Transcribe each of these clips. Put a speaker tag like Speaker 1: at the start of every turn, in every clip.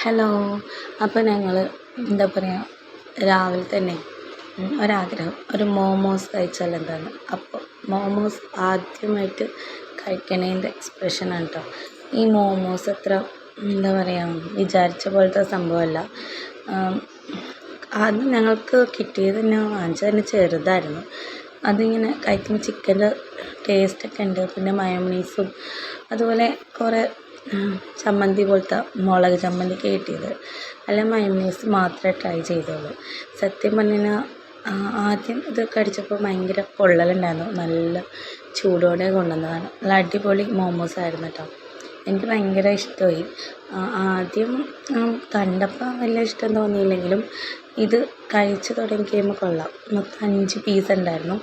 Speaker 1: Hello. അപ്പോൾ ഞങ്ങൾ എന്താ പറയുക രാവിലെ തന്നെ ഒരാഗ്രഹം ഒരു മോമോസ് കഴിച്ചാൽ എന്താണ്? അപ്പോൾ മോമോസ് ആദ്യമായിട്ട് കഴിക്കണേന്റെ എക്സ്പ്രഷനാണ് കേട്ടോ ഈ മോമോസ് അത്ര എന്താ പറയുക വിചാരിച്ച പോലത്തെ സംഭവമല്ല ആദ്യം ഞങ്ങൾക്ക് കിട്ടിയത് തന്നെ വാങ്ങിച്ചത് തന്നെ ചെറുതായിരുന്നു. അതിങ്ങനെ കഴിക്കുമ്പോൾ ചിക്കന്റെ ടേസ്റ്റൊക്കെ ഉണ്ട് പിന്നെ മയോണീസും അതുപോലെ കുറേ ചമ്മന്തി പോലത്തെ മുളക് ചമ്മന്തിയൊക്കെ കിട്ടിയത്. അല്ല മയോണൈസ് മാത്രമേ ട്രൈ ചെയ്തുള്ളൂ. സത്യം പറഞ്ഞു കഴിഞ്ഞാൽ ആദ്യം ഇത് കടിച്ചപ്പോൾ ഭയങ്കര പൊള്ളലുണ്ടായിരുന്നു. നല്ല ചൂടോടെ കൊണ്ടുവന്നതാണ്. നല്ല അടിപൊളി മോമോസ് ആയിരുന്നു കേട്ടോ എനിക്ക് ഭയങ്കര ഇഷ്ടമായി. ആദ്യം കണ്ടപ്പോൾ വലിയ ഇഷ്ടം തോന്നിയില്ലെങ്കിലും ഇത് കഴിച്ചു തുടങ്ങി കഴിയുമ്പോൾ കൊള്ളാം. മൊത്തം അഞ്ച് പീസ് ഉണ്ടായിരുന്നു.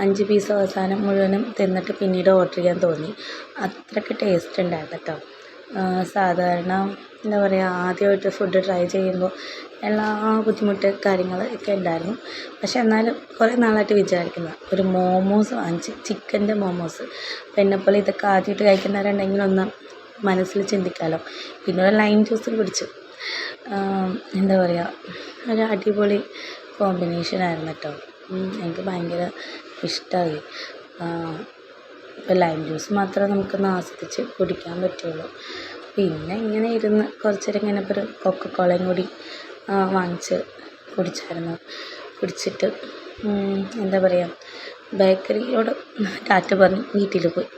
Speaker 1: അഞ്ച് പീസ് അവസാനം മുഴുവനും തിന്നിട്ട് പിന്നീട് ഓർഡർ ചെയ്യാൻ തോന്നി. അത്രയ്ക്ക് ടേസ്റ്റ് ഉണ്ടായിരുന്നു കേട്ടോ സാധാരണ എന്താ പറയുക ആദ്യമായിട്ട് ഫുഡ് ട്രൈ ചെയ്യുമ്പോൾ എല്ലാ ബുദ്ധിമുട്ട് കാര്യങ്ങൾ ഒക്കെ ഉണ്ടായിരുന്നു. പക്ഷെ എന്നാലും കുറേ നാളായിട്ട് വിചാരിക്കുന്ന. ഒരു മോമോസ് വാങ്ങിച്ച് ചിക്കന്റെ മോമോസ് അപ്പോൾ എന്നെപ്പോലെ ഇതൊക്കെ ആദ്യമായിട്ട് കഴിക്കുന്നവരുണ്ടെങ്കിൽ ഒന്ന് മനസ്സിൽ ചിന്തിക്കാമല്ലോ പിന്നെ ഒരു ലൈം ജ്യൂസും കുടിച്ചു. എന്താ പറയുക ഒരു അടിപൊളി കോമ്പിനേഷൻ ആയിരുന്നു കേട്ടോ എനിക്ക് ഭയങ്കര ഇഷ്ടമായി ഇപ്പോൾ ലൈം ജ്യൂസ് മാത്രമേ നമുക്കൊന്ന് ആസ്വദിച്ച് കുടിക്കാൻ പറ്റുള്ളൂ. പിന്നെ ഇങ്ങനെ ഇരുന്ന് കുറച്ച് നേരം ഇങ്ങനെ ഒരു ഒരു കൊക്കക്കോളയും കൂടി വാങ്ങിച്ച് കുടിച്ചായിരുന്നു. കുടിച്ചിട്ട് എന്താ പറയുക ബേക്കറിയോട് ടാറ്റ പറഞ്ഞ് വീട്ടിൽ പോയി.